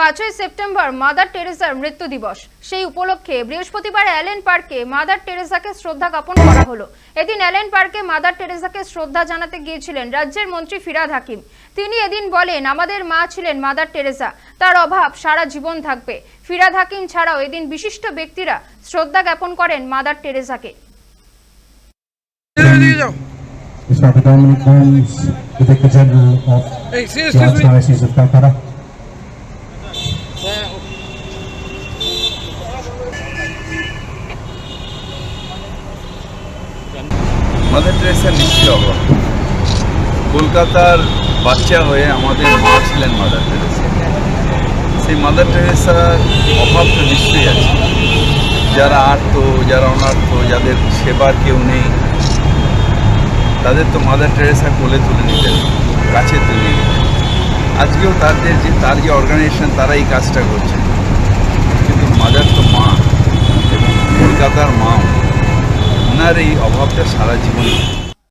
পাঁচই September mother টেরেসার মৃত্যু দিবস। সেই উপলক্ষে বৃহস্পতিবার অ্যালেন পার্কে মাদার টেরেসাকে শ্রদ্ধা জ্ঞাপন করা হলো। এদিন অ্যালেন পার্কে মাদার টেরেসাকে শ্রদ্ধা জানাতে গিয়েছিলেন রাজ্যের মন্ত্রী ফিরাদ হাকিম। তিনি এদিন বলেন আমাদের মা ছিলেন মাদার টেরেসা। তার অভাব সারা জীবন থাকবে। ফিরাদ হাকিম ছাড়াও এদিন বিশিষ্ট ব্যক্তিরা শ্রদ্ধা জ্ঞাপন করেন মাদার টেরেসাকে। Mr. Dominic the Vicar General of the Archdiocese of Calcutta. Mother Teresa নিশ্চয়ই অভাব কলকাতার বাচ্চা হয়ে আমাদের মা ছিলেন মাদার টেরেসা। সেই মাদার টেরেসার অভাব তো নিশ্চয়ই আছে। যারা আর্থ যারা অনার্থ যাদের সেবার কেউ নেই, তাদের তো মাদার টেরেসা কোলে তুলে নিতেন কাছে তুলে নিতেন। আজকেও তাদের যে, তার যে অর্গানাইজেশন তারা এই কাজটা করছে। কিন্তু মাদার তো মা, এবং কলকাতার মা ওনার এই অভাবটা সারা জীবন